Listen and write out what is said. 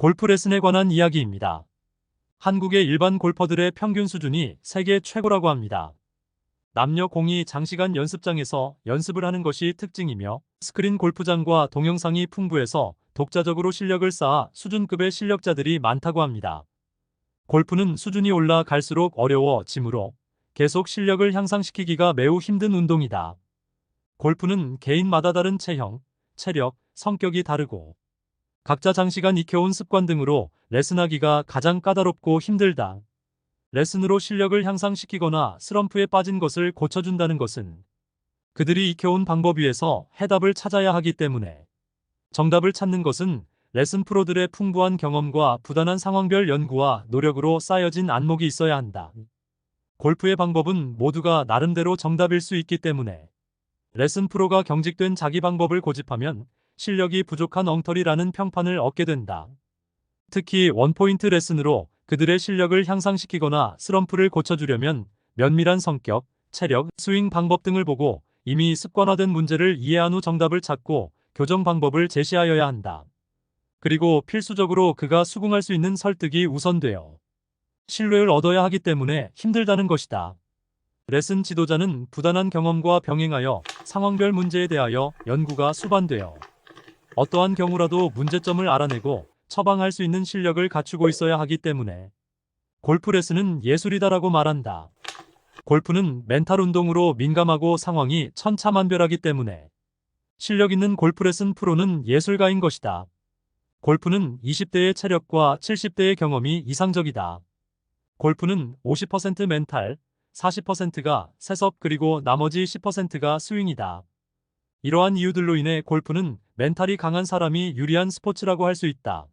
골프 레슨에 관한 이야기입니다. 한국의 일반 골퍼들의 평균 수준이 세계 최고라고 합니다. 남녀 공이 장시간 연습장에서 연습을 하는 것이 특징이며 스크린 골프장과 동영상이 풍부해서 독자적으로 실력을 쌓아 수준급의 실력자들이 많다고 합니다. 골프는 수준이 올라갈수록 어려워지므로 계속 실력을 향상시키기가 매우 힘든 운동이다. 골프는 개인마다 다른 체형, 체력, 성격이 다르고 각자 장시간 익혀온 습관 등으로 레슨하기가 가장 까다롭고 힘들다. 레슨으로 실력을 향상시키거나 슬럼프에 빠진 것을 고쳐준다는 것은 그들이 익혀온 방법 위에서 해답을 찾아야 하기 때문에 정답을 찾는 것은 레슨 프로들의 풍부한 경험과 부단한 상황별 연구와 노력으로 쌓여진 안목이 있어야 한다. 골프의 방법은 모두가 나름대로 정답일 수 있기 때문에 레슨 프로가 경직된 자기 방법을 고집하면 실력이 부족한 엉터리라는 평판을 얻게 된다. 특히 원포인트 레슨으로 그들의 실력을 향상시키거나 슬럼프를 고쳐주려면 면밀한 성격, 체력, 스윙 방법 등을 보고 이미 습관화된 문제를 이해한 후 정답을 찾고 교정 방법을 제시하여야 한다. 그리고 필수적으로 그가 수긍할 수 있는 설득이 우선되어 신뢰를 얻어야 하기 때문에 힘들다는 것이다. 레슨 지도자는 부단한 경험과 병행하여 상황별 문제에 대하여 연구가 수반되어 어떠한 경우라도 문제점을 알아내고 처방할 수 있는 실력을 갖추고 있어야 하기 때문에 골프 레슨은 예술이다라고 말한다. 골프는 멘탈 운동으로 민감하고 상황이 천차만별하기 때문에 실력 있는 골프 레슨 프로는 예술가인 것이다. 골프는 20대의 체력과 70대의 경험이 이상적이다. 골프는 50% 멘탈, 40%가 세섭 그리고 나머지 10%가 스윙이다. 이러한 이유들로 인해 골프는 멘탈이 강한 사람이 유리한 스포츠라고 할 수 있다.